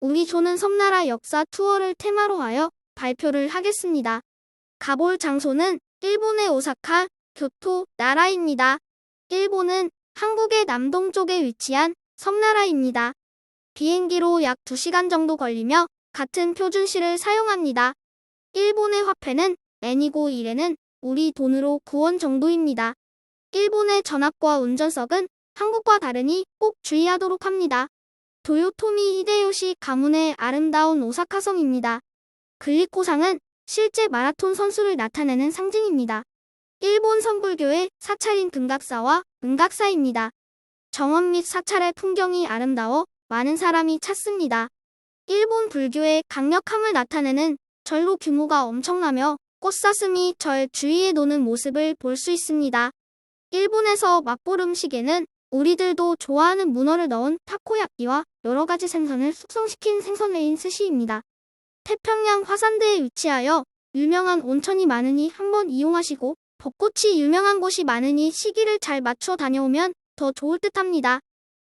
우리 조는 섬나라 역사 투어를 테마로 하여 발표를 하겠습니다. 가볼 장소는 일본의 오사카, 교토, 나라입니다. 일본은 한국의 남동쪽에 위치한 섬나라입니다. 비행기로 약 2시간 정도 걸리며 같은 표준시를 사용합니다. 일본의 화폐는 엔이고 1에는 우리 돈으로 9원 정도입니다. 일본의 전학과 운전석은 한국과 다르니 꼭 주의하도록 합니다. 도요토미 히데요시 가문의 아름다운 오사카성입니다. 글리코상은 실제 마라톤 선수를 나타내는 상징입니다. 일본 선불교의 사찰인 금각사와 은각사입니다. 정원 및 사찰의 풍경이 아름다워 많은 사람이 찾습니다. 일본 불교의 강력함을 나타내는 절로 규모가 엄청나며 꽃사슴이 절 주위에 노는 모습을 볼 수 있습니다. 일본에서 맛볼 음식에는 우리들도 좋아하는 문어를 넣은 타코야끼와 여러 가지 생선을 숙성시킨 생선회인 스시입니다. 태평양 화산대에 위치하여 유명한 온천이 많으니 한번 이용하시고 벚꽃이 유명한 곳이 많으니 시기를 잘 맞춰 다녀오면 더 좋을 듯 합니다.